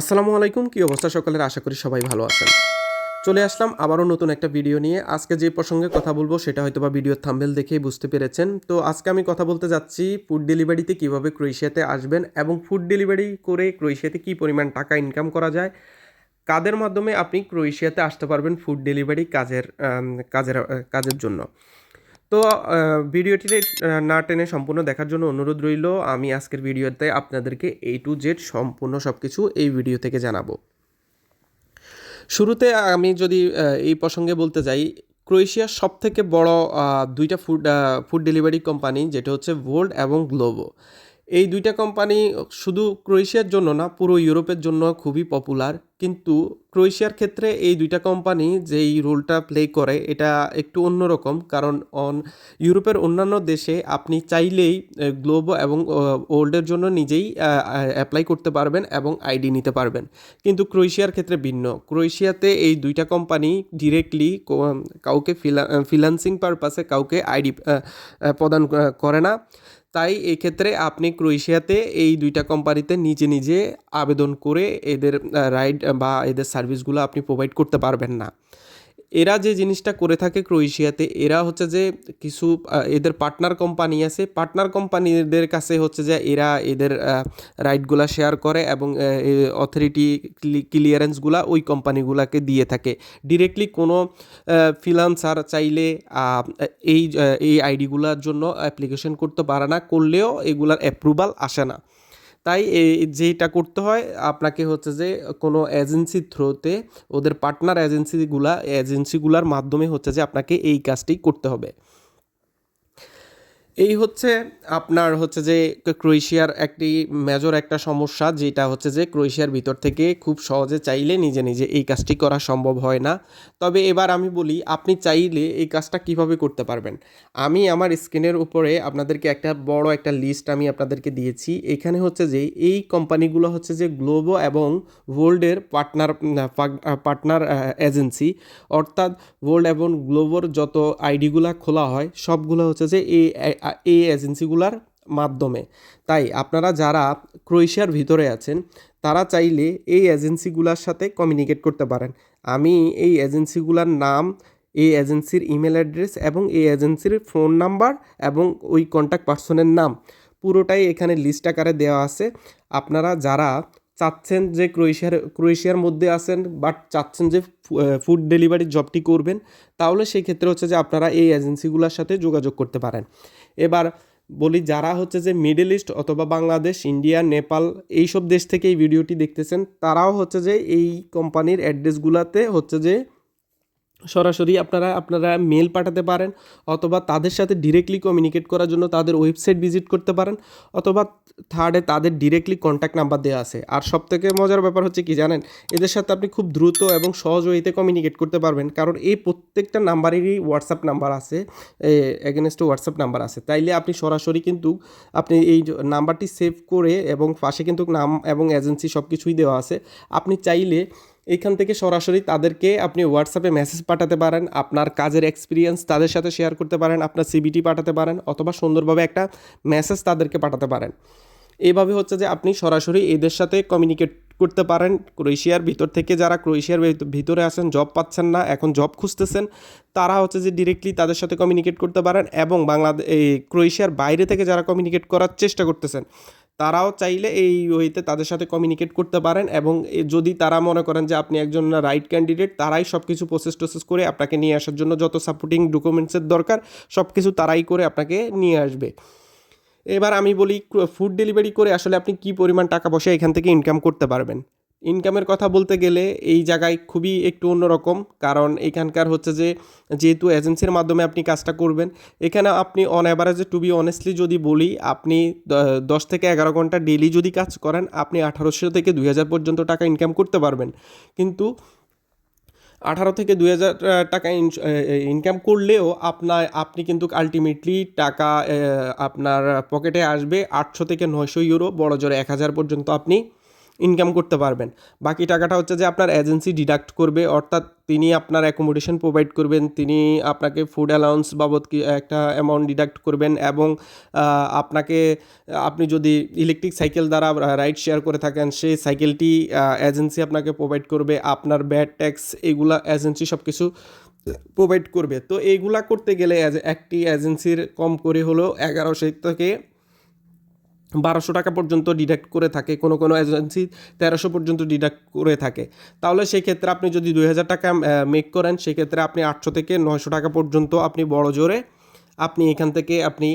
আসসালামু আলাইকুম, কী অবস্থা সকলের? আশা করি সবাই ভালো আছেন। চলে আসলাম আবারও নতুন একটা ভিডিও নিয়ে। আজকে যে প্রসঙ্গে কথা বলব সেটা হয়তো বা ভিডিওর থাম্বেল দেখেই বুঝতে পেরেছেন। তো আজকে আমি কথা বলতে যাচ্ছি ফুড ডেলিভারিতে কীভাবে ক্রোয়েশিয়াতে আসবেন এবং ফুড ডেলিভারি করে ক্রোয়েশিয়াতে কী পরিমাণ টাকা ইনকাম করা যায়, কাদের মাধ্যমে আপনি ক্রোয়েশিয়াতে আসতে পারবেন ফুড ডেলিভারি কাজের কাজের কাজের জন্য। তো ভিডিওটি না টেনে সম্পূর্ণ দেখার জন্য অনুরোধ রইল, আমি আজকের ভিডিওতে আপনাদেরকে এ টু জেড সম্পূর্ণ সব কিছু এই ভিডিও থেকে জানাব। শুরুতে আমি যদি এই প্রসঙ্গে বলতে যাই, ক্রোয়েশিয়ার সব থেকে বড় দুইটা ফুড ফুড ডেলিভারি কোম্পানি, যেটা হচ্ছে ভোল্ড এবং গ্লোবো এই দুইটা কোম্পানি শুধু ক্রোয়েশিয়ার জন্য না, পুরো ইউরোপের জন্য খুবই পপুলার কিন্তু ক্রোয়েশিয়ার ক্ষেত্রে এই দুইটা কোম্পানি যেই রোলটা প্লে করে, এটা একটু অন্যরকম। কারণ অন ইউরোপের অন্যান্য দেশে আপনি চাইলেই গ্লোবো এবং ওল্ডের জন্য নিজেই অ্যাপ্লাই করতে পারবেন এবং আইডি নিতে পারবেন। কিন্তু ক্রোয়েশিয়ার ক্ষেত্রে ভিন্ন। ক্রোয়েশিয়াতে এই দুইটা কোম্পানি ডিরেক্টলি কাউকে ফিনান্সিং পারপাসে কাউকে আইডি প্রদান করে না। তাই এই ক্ষেত্রে আপনি ক্রোয়েশিয়াতে এই দুইটা কোম্পানিতে নিজে নিজে আবেদন করে এদের রাইড বা এদের সার্ভিসগুলো আপনি প্রোভাইড করতে পারবেন না। এরা যে জিনিসটা করে থাকে ক্রোয়েশিয়াতে, এরা হচ্ছে যে কিছু এদের পার্টনার কোম্পানি আছে। পার্টনার কোম্পানিদের কাছে হচ্ছে যে এরা এদের রাইটগুলা শেয়ার করে এবং অথরিটি ক্লিয়ারেন্সগুলা ওই কোম্পানিগুলাকে দিয়ে থাকে। ডিরেক্টলি কোনো ফ্রিলান্সার চাইলে এই এই আইডিগুলোর জন্য অ্যাপ্লিকেশন করতে পারে না। করলেও এগুলার অ্যাপ্রুভাল আসে না। তাই এই যেটা করতে হয়, আপনাকে হচ্ছে যে কোনো এজেন্সির থ্রুতে ওদের পার্টনার এজেন্সিগুলা এজেন্সিগুলার মাধ্যমে হচ্ছে যে আপনাকে এই কাজটি করতে হবে। এই হচ্ছে আপনার হচ্ছে যে ক্রোয়েশিয়ার একটি মেজর একটা সমস্যা, যেটা হচ্ছে যে ক্রোয়েশিয়ার ভিতর থেকে খুব সহজে চাইলে নিজে নিজে এই কাজটি করা সম্ভব হয় না। তবে এবার আমি বলি, আপনি চাইলে এই কাজটা কীভাবে করতে পারবেন? আমি আমার স্ক্রিনের উপরে আপনাদেরকে একটা বড় একটা লিস্ট আমি আপনাদেরকে দিয়েছি। এখানে হচ্ছে যে এই কোম্পানিগুলো হচ্ছে যে গ্লোবো এবং ওয়ার্ল্ডের পার্টনার পার্টনার এজেন্সি অর্থাৎ ওয়ার্ল্ড এবং গ্লোবোর যত আইডিগুলো খোলা হয়, সবগুলো হচ্ছে যে এই এই এজেন্সিগুলার মাধ্যমে। তাই আপনারা যারা ক্রোয়েশিয়ার ভিতরে আছেন, তারা চাইলে এই এজেন্সিগুলোর সাথে কমিউনিকেট করতে পারেন। আমি এই এজেন্সিগুলোর নাম এই এজেন্সির ইমেল অ্যাড্রেস এবং এই এজেন্সির ফোন নাম্বার এবং ওই কন্ট্যাক্ট পার্সনের নাম, পুরোটাই এখানে লিস্ট আকারে দেওয়া আছে। আপনারা যারা চাচ্ছেন যে ক্রোয়েশিয়ার ক্রোয়েশিয়ার মধ্যে আছেন বাট চাচ্ছেন যে ফুড ডেলিভারির জবটি করবেন, তাহলে সেই ক্ষেত্রে হচ্ছে যে আপনারা এই এজেন্সিগুলোর সাথে যোগাযোগ করতে পারেন। এবার বলি যারা হচ্ছে যে মিডল ইস্ট অথবা বাংলাদেশ ইন্ডিয়া নেপাল এইসব দেশ থেকে এই ভিডিওটি দেখতেছেন, তারাও হচ্ছে যে এই কোম্পানির অ্যাড্রেসগুলোতে হচ্ছে যে সরাসরি আপনারা আপনারা মেল পাঠাতে পারেন অথবা তাদের সাথে ডিরেক্টলি কমিউনিকেট করার জন্য তাদের ওয়েবসাইট ভিজিট করতে পারেন অথবা থার্ডে তাদের ডিরেক্টলি কন্ট্যাক্ট নাম্বার দেওয়া আছে। আর সব থেকে মজার ব্যাপার হচ্ছে কি জানেন, এদের সাথে আপনি খুব দ্রুত এবং সহজ ওয়েতে কমিউনিকেট করতে পারবেন। কারণ এই প্রত্যেকটা নাম্বারেরই হোয়াটসঅ্যাপ নাম্বার আছে এগেনস্টে হোয়াটসঅ্যাপ নাম্বার আছে। তাইলে আপনি সরাসরি কিন্তু আপনি এই নাম্বারটি সেভ করে এবং পাশে কিন্তু নাম এবং এজেন্সি সব কিছুই দেওয়া আছে। আপনি চাইলে এইখান থেকে সরাসরি তাদেরকে আপনি হোয়াটসঅ্যাপে মেসেজ পাঠাতে পারেন, আপনার কাজের এক্সপিরিয়েন্স তাদের সাথে শেয়ার করতে পারেন, আপনার সিবিটি পাঠাতে পারেন, অথবা সুন্দরভাবে একটা মেসেজ তাদেরকে পাঠাতে পারেন। এইভাবে হচ্ছে যে আপনি সরাসরি এদের সাথে কমিউনিকেট করতে পারেন, ক্রোয়েশিয়ার ভিতর থেকে যারা ক্রোয়েশিয়ার ভিত- ভিতরে আছেন জব পাচ্ছেন না, এখন জব খুঁজতেছেন, তারা হচ্ছে যে ডিরেক্টলি তাদের সাথে কমিউনিকেট করতে পারেন এবং বাংলাদেশ এই ক্রোয়েশিয়ার বাইরে থেকে যারা কমিউনিকেট করার চেষ্টা করতেছেন তারাও চাইলে এই ওইতে তাদের সাথে কমিউনিকেট করতে পারেন এবং যদি তারা মনে করেন যে আপনি একজন রাইট ক্যান্ডিডেট তারাই সব কিছু প্রসেস টোসেস করে আপনাকে নিয়ে আসার জন্য যত সাপোর্টিং ডকুমেন্টসের দরকার সব কিছু তারাই করে আপনাকে নিয়ে আসবে। এবার আমি বলি ফুড ডেলিভারি করে আসলে আপনি কি পরিমাণ টাকা বসে এখান থেকে ইনকাম করতে পারবেন? ইনকামের কথা বলতে গেলে এই জায়গায় খুবই একটু অন্যরকম। কারণ এখানকার হচ্ছে যে, যেহেতু এজেন্সির মাধ্যমে আপনি কাজটা করবেন, এখানে আপনি অন অ্যাভারেজে টু বি অনেস্টলি যদি বলি, আপনি দশ থেকে এগারো ঘণ্টা ডেলি যদি কাজ করেন, আপনি আঠারোশো থেকে দুই হাজার পর্যন্ত টাকা ইনকাম করতে পারবেন। কিন্তু আঠারো থেকে দুই হাজার টাকা ইনকাম করলেও আপনার, আপনি কিন্তু আলটিমেটলি টাকা আপনার পকেটে আসবে আটশো থেকে নয়শো ইউরো বড় জোরে এক হাজার পর্যন্ত আপনি ইনকাম করতে পারবেন। বাকি টাকাটা হচ্ছে যে আপনার এজেন্সি ডিডাক্ট করবে, অর্থাৎ তিনি আপনার অ্যাকোমোডেশন প্রোভাইড করবেন, তিনি আপনাকে ফুড অ্যালাউন্স বাবদ কি, একটা অ্যামাউন্ট ডিডাক্ট করবেন এবং আপনাকে, আপনি যদি ইলেকট্রিক সাইকেল দ্বারা রাইড শেয়ার করে থাকেন, সেই সাইকেলটি এজেন্সি আপনাকে প্রোভাইড করবে, আপনার ব্যাড ট্যাক্স এগুলা এজেন্সি সব কিছু প্রোভাইড করবে। তো এইগুলা করতে গেলে একটি এজেন্সির কম করে হলো এগারোশো থেকে বারোশো টাকা পর্যন্ত ডিডাক্ট করে থাকে, কোনো কোনো এজেন্সি তেরোশো পর্যন্ত ডিডাক্ট করে থাকে। তাহলে সেই ক্ষেত্রে আপনি যদি দুই হাজার টাকা মেক করেন, সেক্ষেত্রে আপনি আটশো থেকে নয়শো টাকা পর্যন্ত আপনি বড় জোরে আপনি এখান থেকে আপনি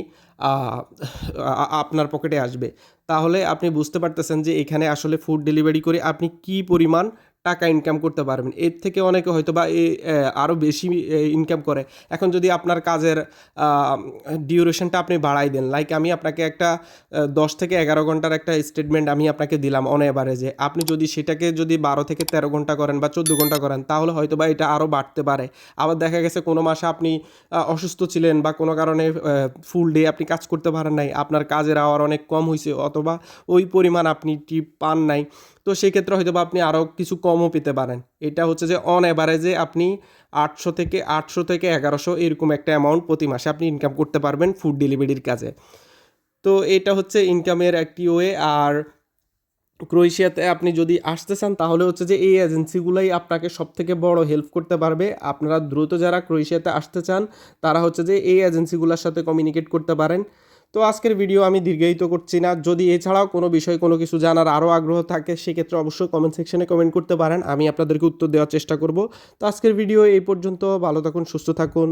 আপনার পকেটে আসবে। তাহলে আপনি বুঝতে পারতেছেন যে এখানে আসলে ফুড ডেলিভারি করে আপনি কি পরিমাণ টাকা ইনকাম করতে পারবেন। এর থেকে অনেকে হয়তো বা এ আরও বেশি ইনকাম করে। এখন যদি আপনার কাজের ডিউরেশনটা আপনি বাড়াই দেন লাইক আমি আপনাকে একটা দশ থেকে এগারো ঘণ্টার একটা স্টেটমেন্ট আমি আপনাকে দিলাম অন এভারেজে আপনি যদি সেটাকে যদি বারো থেকে তেরো ঘণ্টা করেন বা চোদ্দ ঘণ্টা করেন, তাহলে হয়তো বা এটা আরও বাড়তে পারে। আবার দেখা গেছে কোনো মাসে আপনি অসুস্থ ছিলেন বা কোনো কারণে ফুল ডে আপনি কাজ করতে পারেন নাই, আপনার কাজের আওয়ার অনেক কম হয়েছে অথবা ওই পরিমাণ আপনি টিপ পান নাই। তো সেক্ষেত্রে হয়তো আপনি আরও কিছু কমও পেতে পারেন। এটা হচ্ছে যে অন অ্যাভারেজে আপনি আটশো থেকে আটশো থেকে এগারোশো এরকম একটা অ্যামাউন্ট প্রতি মাসে আপনি ইনকাম করতে পারবেন ফুড ডেলিভারির কাজে। তো এটা হচ্ছে ইনকামের একটি ওয়ে আর ক্রোয়েশিয়াতে আপনি যদি আসতে চান তাহলে হচ্ছে যে এই এজেন্সিগুলোই আপনাকে সব থেকে বড় হেল্প করতে পারবে। আপনারা দ্রুত যারা ক্রোয়েশিয়াতে আসতে চান তারা হচ্ছে যে এই এজেন্সিগুলোর সাথে কমিউনিকেট করতে পারেন। তো আজকের ভিডিও আমি দীর্ঘায়িত করছি না। যদি এছাড়াও কোনো বিষয় কোনো কিছু জানার আরও আগ্রহ থাকে, সেক্ষেত্রে অবশ্যই কমেন্ট সেকশনে কমেন্ট করতে পারেন। আমি আপনাদেরকে উত্তর দেওয়ার চেষ্টা করব। তো আজকের ভিডিও এই পর্যন্ত। ভালো থাকুন, সুস্থ থাকুন।